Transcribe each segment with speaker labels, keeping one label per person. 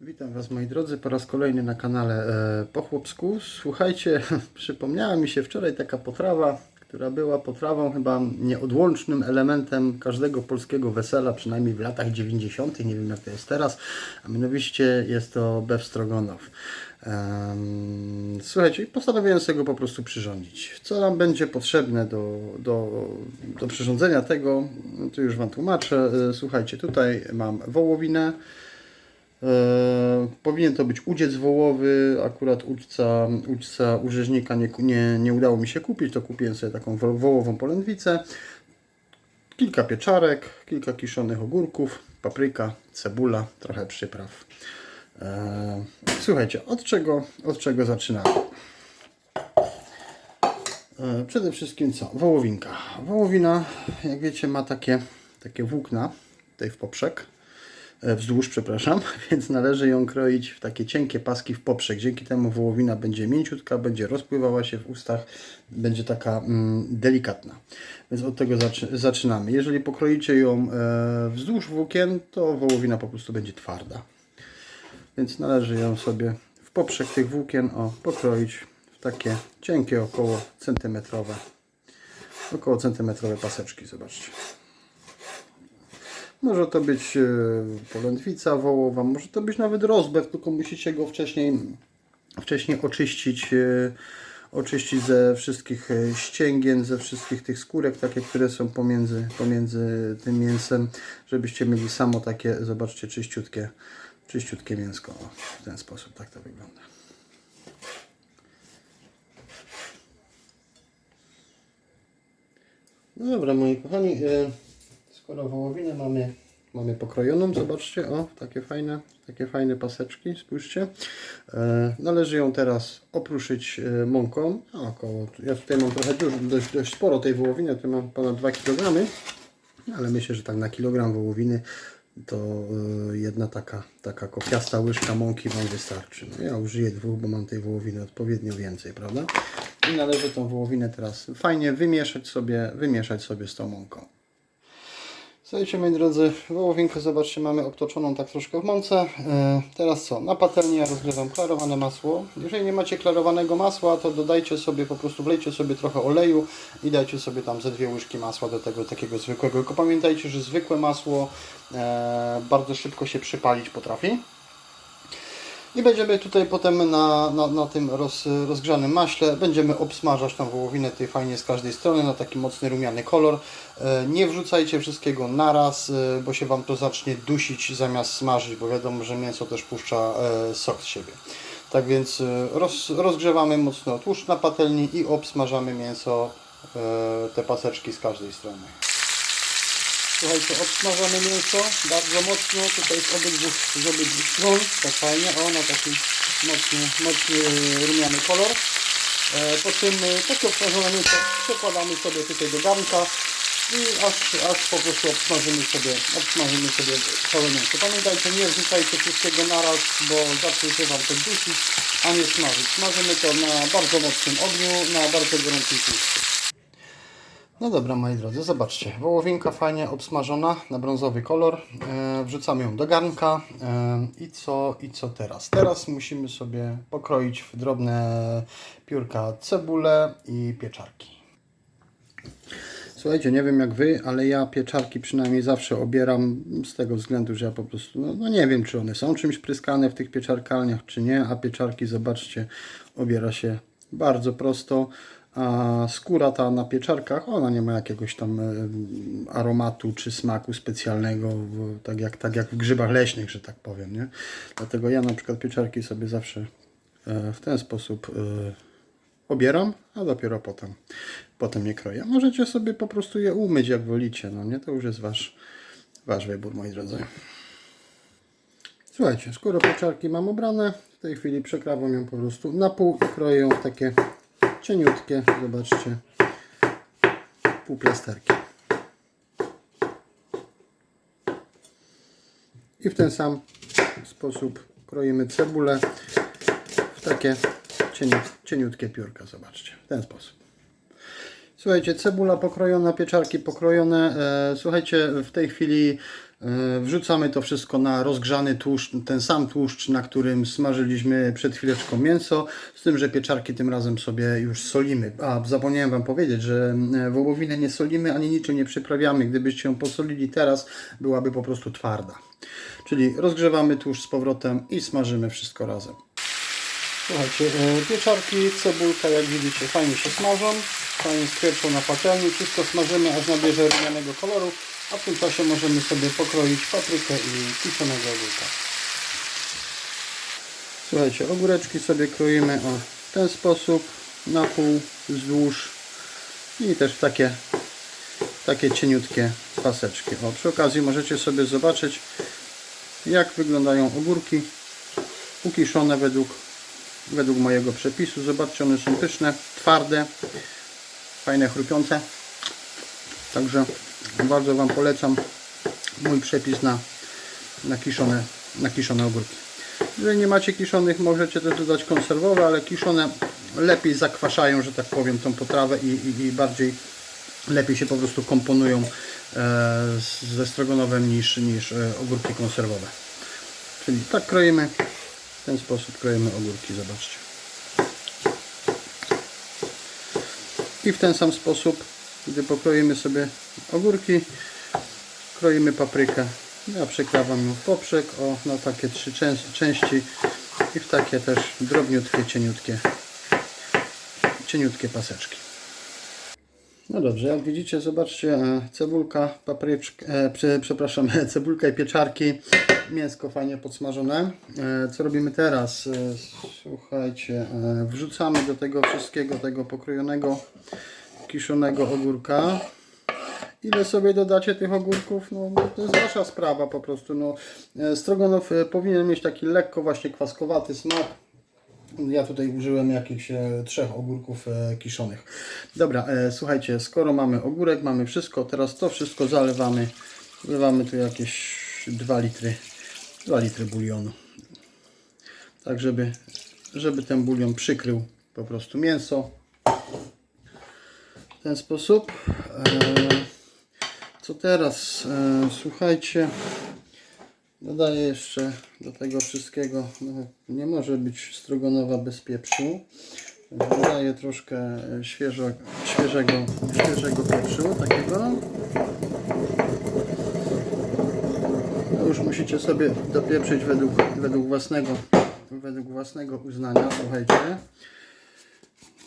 Speaker 1: Witam Was moi drodzy po raz kolejny na kanale e, Po Chłopsku. Słuchajcie, przypomniała mi się wczoraj taka potrawa, która była potrawą chyba nieodłącznym elementem każdego polskiego wesela, przynajmniej w latach 90. Nie wiem jak to jest teraz, a mianowicie jest to beef stroganow. Em, Słuchajcie, postanowiłem sobie go po prostu przyrządzić. Co nam będzie potrzebne do, do, do przyrządzenia tego, to już Wam tłumaczę. E, Słuchajcie, tutaj mam wołowinę, E, powinien to być udziec wołowy, akurat uczca, uczca u rzeźnika nie, nie, nie udało mi się kupić, to kupiłem sobie taką wo- wołową polędwicę, kilka pieczarek, kilka kiszonych ogórków, papryka, cebula, trochę przypraw. E, słuchajcie, od czego, od czego zaczynamy? E, Przede wszystkim co? Wołowinka. Wołowina, jak wiecie, ma takie, takie włókna tutaj w poprzek, wzdłuż, przepraszam, więc należy ją kroić w takie cienkie paski w poprzek. Dzięki temu wołowina będzie mięciutka, będzie rozpływała się w ustach, będzie taka mm, delikatna. Więc od tego zaczy zaczynamy. Jeżeli pokroicie ją e, wzdłuż włókien, to wołowina po prostu będzie twarda. Więc należy ją sobie w poprzek tych włókien o, pokroić w takie cienkie, około centymetrowe, około centymetrowe paseczki, zobaczcie. Może to być e, polędwica wołowa, może to być nawet rozbew, tylko musicie go wcześniej, wcześniej oczyścić, e, oczyścić ze wszystkich e, ścięgien, ze wszystkich tych skórek, takie, które są pomiędzy, pomiędzy tym mięsem, żebyście mieli samo takie, zobaczcie, czyściutkie, czyściutkie mięsko. O, w ten sposób, tak to wygląda. No dobra, moi kochani, skoro wołowinę mamy, mamy pokrojoną, zobaczcie, o, takie fajne, takie fajne paseczki, spójrzcie. E, Należy ją teraz opruszyć e, mąką, a około, ja tutaj mam trochę dużo, dość, dość sporo tej wołowiny, tutaj mam ponad 2 kg, ale myślę, że tak na kilogram wołowiny to e, jedna taka, taka kopiasta łyżka mąki Wam wystarczy. No, ja użyję dwóch, bo mam tej wołowiny odpowiednio więcej, prawda? I należy tą wołowinę teraz fajnie wymieszać sobie, wymieszać sobie z tą mąką. Słuchajcie moi drodzy, wołowinkę zobaczcie mamy obtoczoną tak troszkę w mące. E, teraz co? Na patelni ja rozgrzewam klarowane masło. Jeżeli nie macie klarowanego masła, to dodajcie sobie, po prostu wlejcie sobie trochę oleju i dajcie sobie tam ze dwie łyżki masła do tego takiego zwykłego. Tylko pamiętajcie, że zwykłe masło e, bardzo szybko się przypalić potrafi. I będziemy tutaj potem na, na, na tym roz, rozgrzanym maśle będziemy obsmażać tą wołowinę tutaj fajnie z każdej strony na taki mocny rumiany kolor. E, Nie wrzucajcie wszystkiego naraz, e, bo się Wam to zacznie dusić zamiast smażyć, bo wiadomo, że mięso też puszcza e, sok z siebie. Tak więc roz, rozgrzewamy mocno tłuszcz na patelni i obsmażamy mięso, te paseczki z każdej strony. Słuchajcie, obsmażamy mięso bardzo mocno, tutaj z obydwu, z obydwu stron, tak fajnie, o, na taki mocny, mocny rumiany kolor. E, po czym e, takie obsmażone mięso przekładamy sobie tutaj do garnka i aż, aż po prostu obsmażymy sobie, obsmażymy sobie całe mięso. Pamiętajcie, nie wrzucajcie wszystkiego naraz, bo zacznie się Wam to dusić, a nie smażyć. Smażymy to na bardzo mocnym ogniu, na bardzo gorącym tłuszczu. No dobra, moi drodzy, zobaczcie. Wołowinka fajnie obsmażona na brązowy kolor. E, wrzucamy ją do garnka. E, I co, I co teraz? Teraz musimy sobie pokroić w drobne piórka cebulę i pieczarki. Słuchajcie, nie wiem jak Wy, ale ja pieczarki przynajmniej zawsze obieram z tego względu, że ja po prostu, no, no nie wiem czy one są czymś pryskane w tych pieczarkalniach, czy nie, a pieczarki, zobaczcie, obiera się bardzo prosto, a skóra ta na pieczarkach, ona nie ma jakiegoś tam e, aromatu czy smaku specjalnego, tak jak, tak jak w grzybach leśnych, że tak powiem, nie? Dlatego ja na przykład pieczarki sobie zawsze e, w ten sposób e, obieram, a dopiero potem, potem je kroję. Możecie sobie po prostu je umyć jak wolicie, no nie? To już jest wasz, wasz wybór, moi drodzy. Słuchajcie, skoro pieczarki mam ubrane, w tej chwili przekrawam ją po prostu na pół i kroję ją w takie cieniutkie, zobaczcie, półplasterki. I w ten sam sposób kroimy cebulę w takie cieniu, cieniutkie piórka, zobaczcie, w ten sposób. Słuchajcie, cebula pokrojona, pieczarki pokrojone. E, słuchajcie, w tej chwili E, Wrzucamy to wszystko na rozgrzany tłuszcz, ten sam tłuszcz, na którym smażyliśmy przed chwileczką mięso, z tym, że pieczarki tym razem sobie już solimy. A zapomniałem Wam powiedzieć, że e, wołowinę nie solimy ani niczym nie przyprawiamy. Gdybyście ją posolili teraz, byłaby po prostu twarda. Czyli rozgrzewamy tłuszcz z powrotem i smażymy wszystko razem. Słuchajcie, e, pieczarki, cebulka, jak widzicie, fajnie się smażą, fajnie skwierczą na patelni, wszystko smażymy, aż nabierze rumianego koloru, a w tym czasie możemy sobie pokroić paprykę i kiszonego ogórka. Słuchajcie, ogóreczki sobie kroimy o, ten sposób, na pół, wzdłuż i też takie, takie cieniutkie paseczki. O, przy okazji możecie sobie zobaczyć, jak wyglądają ogórki ukiszone według według mojego przepisu. Zobaczcie, one są pyszne, twarde, fajne, chrupiące. Także bardzo Wam polecam mój przepis na, na, kiszone, na kiszone ogórki. Jeżeli nie macie kiszonych, możecie też dodać konserwowe, ale kiszone lepiej zakwaszają, że tak powiem, tą potrawę i, i, i bardziej lepiej się po prostu komponują e, ze strogonowem niż, niż e, ogórki konserwowe. Czyli tak kroimy, w ten sposób kroimy ogórki, zobaczcie. I w ten sam sposób, gdy pokroimy sobie ogórki, kroimy paprykę. Ja przekrawam ją w poprzek o, na takie trzy części i w takie też drobniutkie, cieniutkie, cieniutkie paseczki. No dobrze, jak widzicie, zobaczcie, e, cebulka, papryczka, e, prze, przepraszam, cebulka i pieczarki, mięsko fajnie podsmażone. E, co robimy teraz? E, słuchajcie, e, wrzucamy do tego wszystkiego, tego pokrojonego, kiszonego ogórka. Ile sobie dodacie tych ogórków? No, to jest wasza sprawa po prostu. No, stroganow powinien mieć taki lekko właśnie kwaskowaty smak. Ja tutaj użyłem jakichś trzech ogórków kiszonych. Dobra, słuchajcie, skoro mamy ogórek, mamy wszystko, teraz to wszystko zalewamy. Wlewamy tu jakieś 2 litry, 2 litry bulionu. Tak, żeby, żeby ten bulion przykrył po prostu mięso. W ten sposób. E, co teraz? E, słuchajcie. Dodaję jeszcze do tego wszystkiego, no, nie może być strogonowa bez pieprzu. Dodaję troszkę świeżo, świeżego, świeżego pieprzu, takiego. No już musicie sobie dopieprzyć według, według, własnego, według własnego uznania, słuchajcie.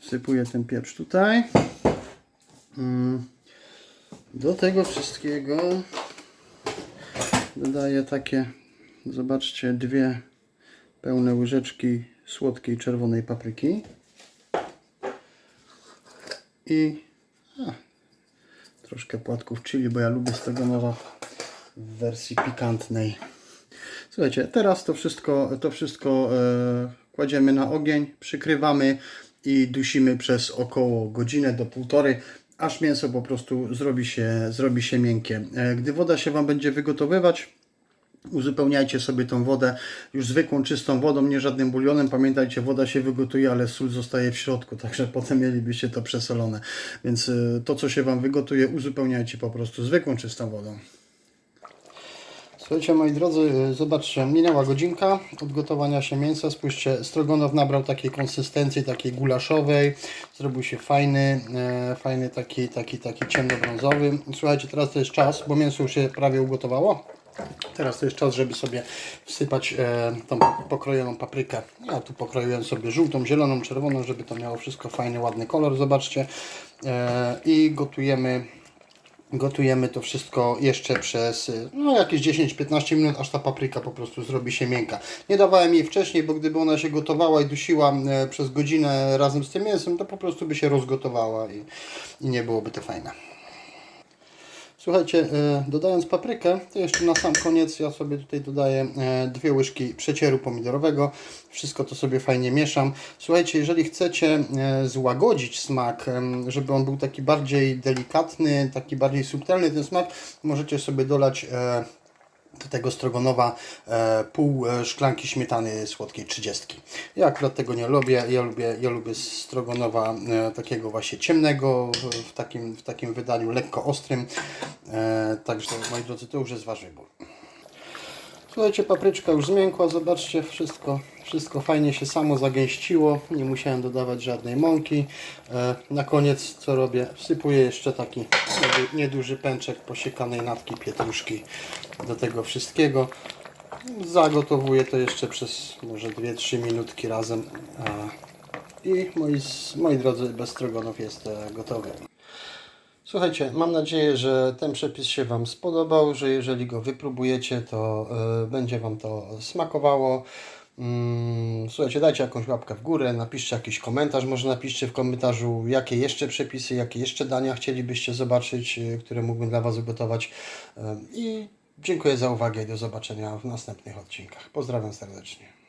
Speaker 1: Wsypuję ten pieprz tutaj. Mm. Do tego wszystkiego dodaję takie, zobaczcie, dwie pełne łyżeczki słodkiej czerwonej papryki i a, troszkę płatków chili, bo ja lubię stroganowa w wersji pikantnej. Słuchajcie, teraz to wszystko, to wszystko e, kładziemy na ogień, przykrywamy i dusimy przez około godzinę do półtorej, aż mięso po prostu zrobi się, zrobi się miękkie. E, gdy woda się Wam będzie wygotowywać, uzupełniajcie sobie tą wodę już zwykłą, czystą wodą, nie żadnym bulionem. Pamiętajcie, woda się wygotuje, ale sól zostaje w środku, także potem mielibyście to przesolone. Więc y, to, co się Wam wygotuje, uzupełniajcie po prostu zwykłą, czystą wodą. Słuchajcie moi drodzy, zobaczcie, minęła godzinka od gotowania się mięsa. Spójrzcie, strogonow nabrał takiej konsystencji, takiej gulaszowej. Zrobił się fajny, e, fajny taki, taki, taki ciemnobrązowy. Słuchajcie, teraz to jest czas, bo mięso już się prawie ugotowało. Teraz to jest czas, żeby sobie wsypać e, tą pokrojoną paprykę. Ja tu pokroiłem sobie żółtą, zieloną, czerwoną, żeby to miało wszystko fajny, ładny kolor. Zobaczcie. E, I gotujemy Gotujemy to wszystko jeszcze przez y, no, jakieś 10-15 minut, aż ta papryka po prostu zrobi się miękka. Nie dawałem jej wcześniej, bo gdyby ona się gotowała i dusiła e, przez godzinę razem z tym mięsem, to po prostu by się rozgotowała i, i nie byłoby to fajne. Słuchajcie, e, dodając paprykę, to jeszcze na sam koniec ja sobie tutaj dodaję e, dwie łyżki przecieru pomidorowego. Wszystko to sobie fajnie mieszam. Słuchajcie, jeżeli chcecie e, złagodzić smak, żeby on był taki bardziej delikatny, taki bardziej subtelny ten smak, możecie sobie dolać do tego strogonowa e, pół e, szklanki śmietany słodkiej 30. Ja akurat tego nie lubię. Ja lubię, ja lubię strogonowa e, takiego właśnie ciemnego, w, w, takim, w takim wydaniu lekko ostrym. E, także moi drodzy, to już jest Wasz wybór. Słuchajcie, papryczka już zmiękła, zobaczcie, wszystko, wszystko fajnie się samo zagęściło, nie musiałem dodawać żadnej mąki. E, na koniec co robię? Wsypuję jeszcze taki niedu- nieduży pęczek posiekanej natki pietruszki do tego wszystkiego. Zagotowuję to jeszcze przez może 2-3 minutki razem. I moi, moi drodzy, bestrogonów jest e, gotowy. Słuchajcie, mam nadzieję, że ten przepis się Wam spodobał, że jeżeli go wypróbujecie, to e, będzie Wam to smakowało. Mm, Słuchajcie, dajcie jakąś łapkę w górę, napiszcie jakiś komentarz, może napiszcie w komentarzu, jakie jeszcze przepisy, jakie jeszcze dania chcielibyście zobaczyć, e, które mógłbym dla Was ugotować. E, I dziękuję za uwagę i do zobaczenia w następnych odcinkach. Pozdrawiam serdecznie.